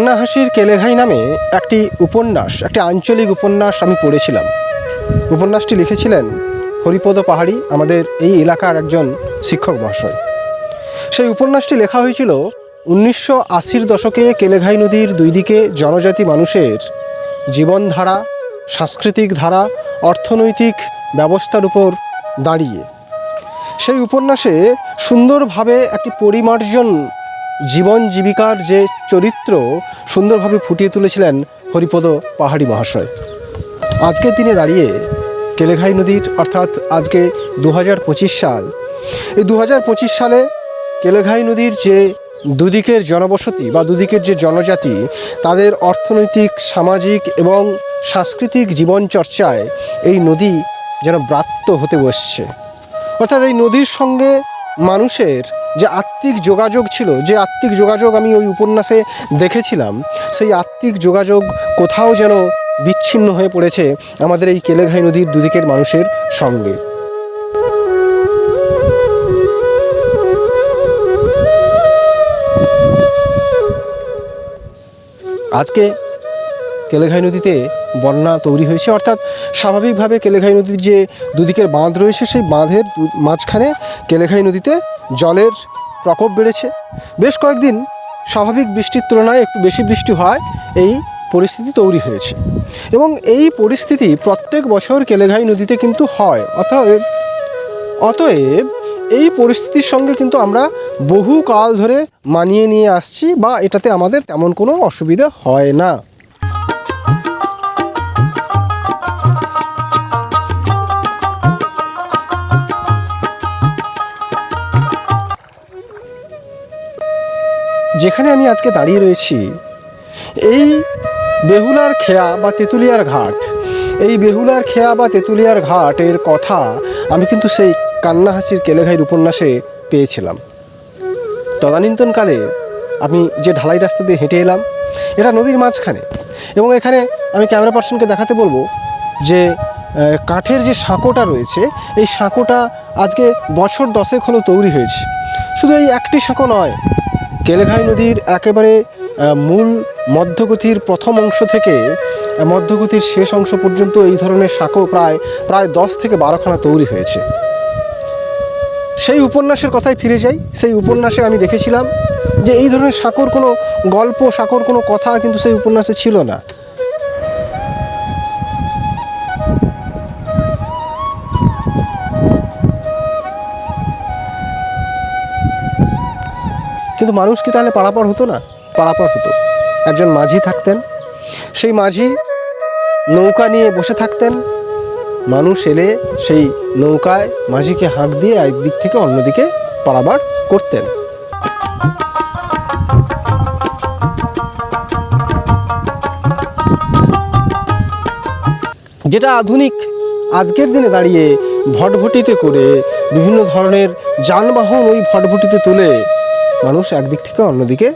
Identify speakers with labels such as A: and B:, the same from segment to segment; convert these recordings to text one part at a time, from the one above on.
A: কান্না হাসির কেলেঘাই নামে একটি উপন্যাস, একটি আঞ্চলিক উপন্যাস আমি পড়েছিলাম। উপন্যাসটি লিখেছিলেন হরিপদ পাহাড়ি, আমাদের এই এলাকার একজন শিক্ষক মহাশয়। সেই উপন্যাসটি লেখা হয়েছিল উনিশশো আশির দশকে কেলেঘাই নদীর দুই দিকে জনজাতি মানুষের জীবনধারা, সাংস্কৃতিক ধারা, অর্থনৈতিক ব্যবস্থার উপর দাঁড়িয়ে। সেই উপন্যাসে সুন্দরভাবে একটি পরিমার্জন জীবন জীবিকার যে চরিত্র সুন্দরভাবে ফুটিয়ে তুলেছিলেন হরিপদ পাহাড়ি মহাশয়। আজকের দিনে দাঁড়িয়ে কেলেঘাই নদীর অর্থাৎ আজকে দু হাজার পঁচিশ সাল, এই দু হাজার পঁচিশ সালে কেলেঘাই নদীর যে দুদিকের জনবসতি বা দুদিকের যে জনজাতি, তাদের অর্থনৈতিক, সামাজিক এবং সাংস্কৃতিক জীবন চর্চায় এই নদী যেন ব্রাত্য হতে বসছে। অর্থাৎ এই নদীর সঙ্গে মানুষের যে আত্মিক যোগাযোগ ছিল, যে আত্মিক যোগাযোগ আমি ওই উপন্যাসে দেখেছিলাম, সেই আত্মিক যোগাযোগ কোথাও যেন বিচ্ছিন্ন হয়ে পড়েছে আমাদের এই কেলেঘাই নদীর দুদিকের মানুষের সঙ্গে। আজকে কেলেঘাই নদীতে বন্যা তৈরি হয়েছে। অর্থাৎ স্বাভাবিকভাবে কেলেঘাই নদীর যে দুদিকের বাঁধ রয়েছে, সেই বাঁধের মাঝখানে কেলেঘাই নদীতে জলের প্রকোপ বেড়েছে। বেশ কয়েকদিন স্বাভাবিক বৃষ্টির তুলনায় একটু বেশি বৃষ্টি হয় এই পরিস্থিতি তৈরি হয়েছে। এবং এই পরিস্থিতি প্রত্যেক বছর কেলেঘাই নদীতে কিন্তু হয়। অতএব অতএব এই পরিস্থিতির সঙ্গে কিন্তু আমরা বহু কাল ধরে মানিয়ে নিয়ে আসছি বা এটাতে আমাদের তেমন কোনো অসুবিধা হয় না। যেখানে আমি আজকে দাঁড়িয়ে রয়েছি, এই বেহুলার খেয়া বা তেঁতুলিয়ার ঘাট, এই বেহুলার খেয়া বা তেঁতুলিয়ার ঘাটের কথা আমি কিন্তু সেই কান্নাহাসির কেলেঘাইয়ের উপন্যাসে পেয়েছিলাম। তদানীন্তনকালে আমি যে ঢালাই রাস্তা দিয়ে হেঁটে এলাম, এটা নদীর মাঝখানে এবং এখানে আমি ক্যামেরা পার্সনকে দেখাতে বলব যে কাঠের যে সাঁকোটা রয়েছে, এই সাঁকোটা আজকে বছর দশেক হলো তৈরি হয়েছে। শুধু এই একটি সাঁকো নয় কেলেঘাই নদীর একেবারে মূল মধ্যগতির প্রথম অংশ থেকে মধ্যগতির শেষ অংশ পর্যন্ত এই ধরনের সাঁকো প্রায় প্রায় দশ থেকে বারোখানা তৈরি হয়েছে। সেই উপন্যাসের কথায় ফিরে যাই। সেই উপন্যাসে আমি দেখেছিলাম যে এই ধরনের সাঁকোর কোনো গল্প, সাঁকোর কোনো কথা কিন্তু সেই উপন্যাসে ছিল না। কিন্তু মানুষ কি তাহলে পারাপার হতো না? পারাপার হতো। একজন মাঝি থাকতেন, সেই মাঝি নৌকা নিয়ে বসে থাকতেন। মানুষ এলে সেই নৌকায় মাঝিকে হাঁক দিয়ে একদিক থেকে অন্যদিকে পারাবার করতেন। যেটা আধুনিক, আজকের দিনে দাঁড়িয়ে ভটভটিতে করে বিভিন্ন ধরনের যানবাহন ওই ভটভটিতে তুলে মানুষ একদিক থেকে অন্যদিকে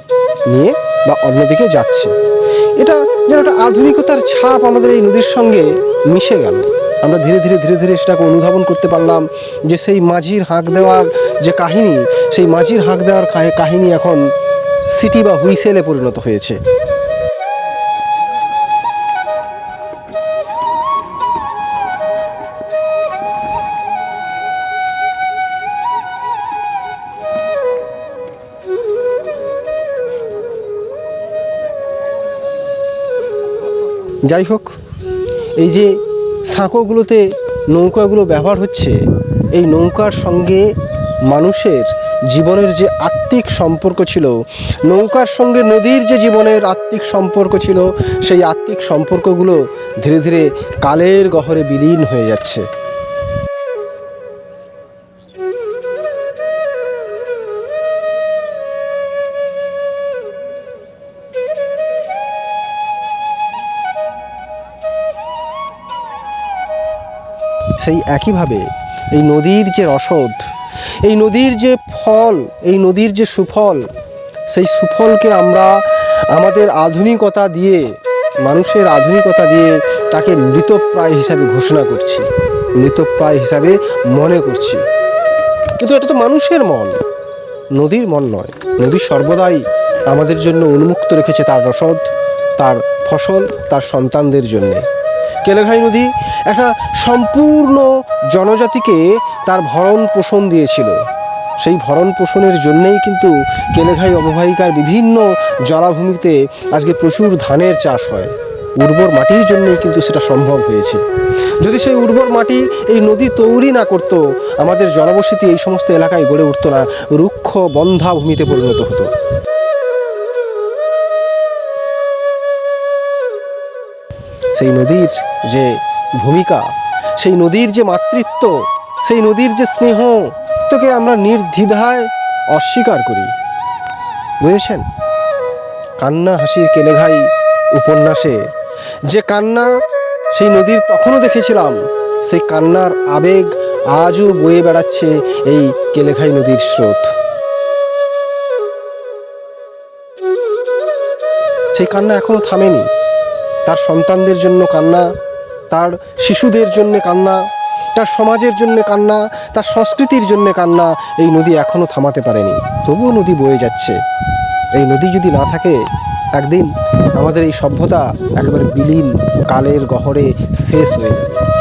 A: নিয়ে বা অন্যদিকে যাচ্ছে। এটা যেন একটা আধুনিকতার ছাপ আমাদের এই নদীর সঙ্গে মিশে গেল। আমরা ধীরে ধীরে ধীরে ধীরে সেটাকে অনুধাবন করতে পারলাম যে সেই মাঝির হাঁক দেওয়ার যে কাহিনী, সেই মাঝির হাঁক দেওয়ার কাহি- কাহিনী এখন সিটি বা হুইসেলে পরিণত হয়েছে। যাই হোক, এই যে সাঁকোগুলোতে নৌকাগুলো ব্যবহার হচ্ছে, এই নৌকার সঙ্গে মানুষের জীবনের যে আত্মিক সম্পর্ক ছিল, নৌকার সঙ্গে নদীর যে জীবনের আত্মিক সম্পর্ক ছিল, সেই আত্মিক সম্পর্কগুলো ধীরে ধীরে কালের গহরে বিলীন হয়ে যাচ্ছে। সেই একইভাবে এই নদীর যে রসদ, এই নদীর যে ফল, এই নদীর যে সুফল, সেই সুফলকে আমরা আমাদের আধুনিকতা দিয়ে, মানুষের আধুনিকতা দিয়ে তাকে মৃতপ্রায় হিসাবে ঘোষণা করছি, মৃতপ্রায় হিসাবে মনে করছি। কিন্তু এটা তো মানুষের মন, নদীর মন নয়। নদী সর্বদাই আমাদের জন্য উন্মুক্ত রেখেছে তার রসদ, তার ফসল, তার সন্তানদের জন্যে। কেলেঘাই নদী একটা সম্পূর্ণ জনজাতিকে তার ভরণ পোষণ দিয়েছিল। সেই ভরণ পোষণের জন্যেই কিন্তু কেলেঘাই অববাহিকার বিভিন্ন জলাভূমিতে আজকে প্রচুর ধানের চাষ হয়। উর্বর মাটির জন্যই কিন্তু সেটা সম্ভব হয়েছে। যদি সেই উর্বর মাটি এই নদী তৈরি না করত, আমাদের জনবসতি এই সমস্ত এলাকায় গড়ে উঠতো না, রুক্ষ বন্ধা ভূমিতে পরিণত হতো। সেই নদীর যে ভূমিকা, সেই নদীর যে মাতৃত্ব, সেই নদীর যে স্নেহ, তোকে আমরা নির্দ্বিধায় অস্বীকার করি। বুঝেছেন? কান্না, হাসির কেলেঘাই উপন্যাসে যে কান্না সেই নদীর তখনও দেখেছিলাম, সেই কান্নার আবেগ আজও বয়ে বেড়াচ্ছে এই কেলেঘাই নদীর স্রোত। সেই কান্না এখনও থামেনি। তার সন্তানদের জন্য কান্না, তার শিশুদের জন্য কান্না, তার সমাজের জন্য কান্না, তার সংস্কৃতির জন্য কান্না এই নদী এখনও থামাতে পারেনি। তবুও নদী বয়ে যাচ্ছে। এই নদী যদি না থাকে, একদিন আমাদের এই সভ্যতা একেবারে বিলীন, কালের গহরে শেষ হয়ে যাবে।